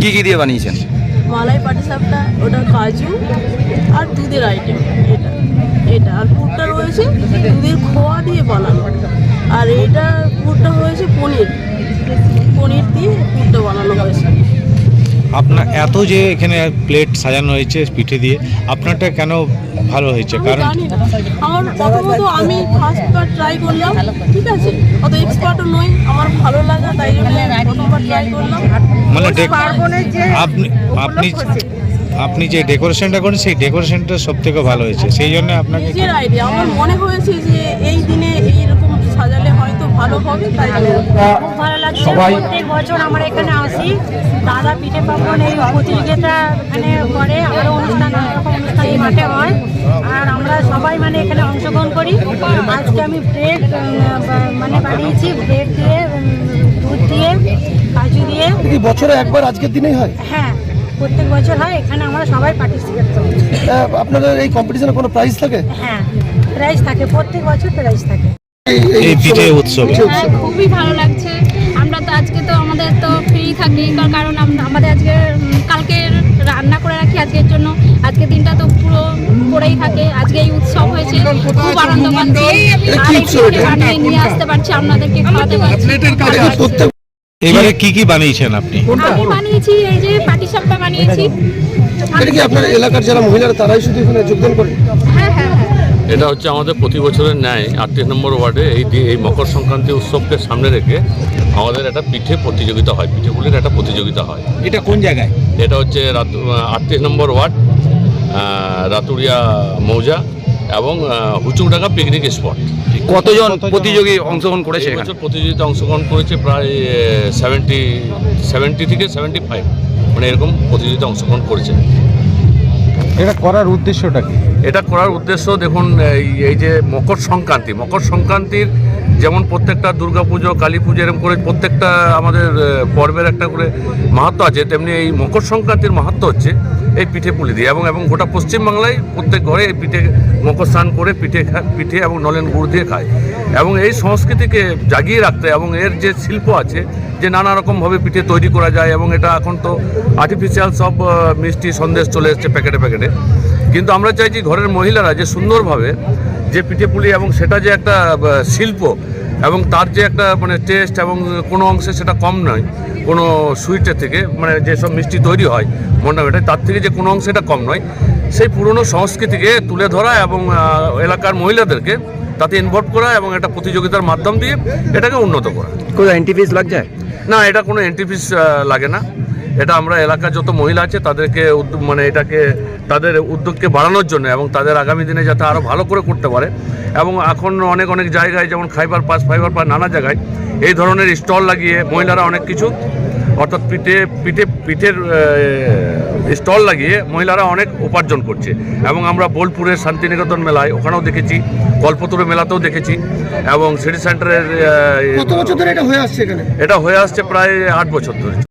কি কি দিয়ে বানিয়েছেন? মালাই পাটিসাপটা ওটা কাজু আর দুধের আইটেম এটা এটা। আর পুরটা রয়েছে দুধের খোয়া দিয়ে বানানো। আর এটা পুরটা হয়েছে পনির। পনির দিয়ে পুরটা বানানো হয়েছে। আপনার এত যে এখানে প্লেট সাজানো হয়েছে পিঠে দিয়ে আপনারটা কেন ভালো হয়েছে? কারণ আমার প্রথমত আমি ফার্স্টবার ট্রাই করলাম ঠিক আছে? অত এক্সপার্টও নই আমার ভালো লাগা তাই জন্য মানে আপনি আপনি আপনি যে ডেকোরেশনটা করেন সেই ডেকোরেশনটা সব থেকে ভালো হয়েছে। সেই জন্য আপনাকে আমার মনে হয়েছে যে এই দিনে এইরকম সাজালে হয়তো ভালো হবে তাই খুব ভালো লাগছে। প্রত্যেক বছর আমরা এখানে আসি। দাদা পিঠে পার্বণ এই প্রতিযোগিতা এখানে করে আরও অনুষ্ঠান অনেক অনুষ্ঠান এই মাঠে হয়। আর আমরা সবাই মানে এখানে অংশগ্রহণ করি। আজকে আমি ব্রেড মানে বানিয়েছি ব্রেড দিয়ে দিয়ে কাজু দিয়ে। কি বছরে একবার আজকের দিনেই হয়? হ্যাঁ প্রত্যেক বছর হয় এখানে আমরা সবাই পার্টিসিপেট করি। আপনাদের এই কম্পিটিশনে কোনো প্রাইজ থাকে? হ্যাঁ প্রাইজ থাকে প্রত্যেক বছর প্রাইজ থাকে। এই পিঠে উৎসবে। হ্যাঁ খুবই ভালো লাগছে। আমরা তো আজকে তো আমাদের তো ফ্রি থাকি কারণ আম- আমাদের আজকে কালকে রান্না করে রাখি আজকের জন্য। আজকের দিনটা তো পুরো পড়েই থাকে। আজকে এই উৎসব হয়েছে খুব আনন্দ পাচ্ছি। আর এই নিয়ে আসতে পারছি আপনাদেরকে খাওয়াতে পারছি। এবারে কি কি বানিয়েছেন আপনি? আমি বানিয়েছি এই যে পাটিসাপটা বানিয়েছি। এটা কি আপনার এলাকার যারা মহিলারা তারাই শুধু এখানে যোগদান করে? হ্যাঁ হ্যাঁ হ্যাঁ। এটা হচ্ছে আমাদের প্রতি বছরের ন্যায় আটত্রিশ নম্বর ওয়ার্ডে এই এই মকর সংক্রান্তি উৎসবকে সামনে রেখে আমাদের একটা পিঠে প্রতিযোগিতা হয় পিঠে পুলির একটা প্রতিযোগিতা হয়। এটা কোন জায়গায়? এটা হচ্ছে আটত্রিশ নম্বর ওয়ার্ড রাতুরিয়া মৌজা এবং হুচুকডাঙ্গা পিকনিক স্পট কতজন প্রতিযোগী অংশগ্রহণ করেছে এখানে? প্রতিযোগিতা অংশগ্রহণ করেছে প্রায় সেভেন্টি সেভেন্টি থেকে সেভেন্টি ফাইভ মানে এরকম প্রতিযোগিতা অংশগ্রহণ করেছে। এটা করার উদ্দেশ্যটা কি? এটা করার উদ্দেশ্য দেখুন এই এই যে মকর সংক্রান্তি মকর সংক্রান্তির যেমন প্রত্যেকটা দুর্গাপুজো কালী পুজো এরকম করে প্রত্যেকটা আমাদের পর্বের একটা করে মাহাত্ম আছে তেমনি এই মকর সংক্রান্তির মাহাত্ম হচ্ছে এই পিঠে পুলি দিয়ে। এবং এবং গোটা পশ্চিমবাংলায় প্রত্যেক ঘরে এই পিঠে মকর স্নান করে পিঠে পিঠে এবং নলেন গুড় দিয়ে খায়। এবং এই সংস্কৃতিকে জাগিয়ে রাখতে এবং এর যে শিল্প আছে, যে নানা রকমভাবে পিঠে তৈরি করা যায় এবং এটা এখন তো আর্টিফিশিয়াল সব মিষ্টি সন্দেশ চলে এসছে প্যাকেটে প্যাকেটে। কিন্তু আমরা চাইছি ঘরের মহিলারা যে সুন্দরভাবে যে পিঠে পুলি এবং সেটা যে একটা শিল্প এবং তার যে একটা মানে টেস্ট এবং কোনো অংশে সেটা কম নয় কোনো সুইটের থেকে মানে যেসব মিষ্টি তৈরি হয় মন্ডাবেটায় তার থেকে যে কোনো অংশে এটা কম নয়। সেই পুরনো সংস্কৃতিকে তুলে ধরা এবং এলাকার মহিলাদেরকে তাতে ইনভলভ করা এবং একটা প্রতিযোগিতার মাধ্যম দিয়ে এটাকে উন্নত করা। কোনো এন্ট্রি ফিস লাগছে? না এটা কোনো এন্ট্রি ফিস লাগে না। এটা আমরা এলাকার যত মহিলা আছে তাদেরকে উদ্যোগ মানে এটাকে তাদের উদ্যোগকে বাড়ানোর জন্য এবং তাদের আগামী দিনে যাতে আরও ভালো করে করতে পারে। এবং এখন অনেক অনেক জায়গায় যেমন খাইবার পাস ফাইবার পাস নানা জায়গায় এই ধরনের স্টল লাগিয়ে মহিলারা অনেক কিছু অর্থাৎ পিঠে পিঠে পিঠের স্টল লাগিয়ে মহিলারা অনেক উপার্জন করছে। এবং আমরা বোলপুরের শান্তিনিকেতন মেলায় ওখানেও দেখেছি কল্পতরু মেলাতেও দেখেছি এবং সিটি সেন্টারের হয়ে এটা হয়ে আসছে প্রায় আট বছর ধরে।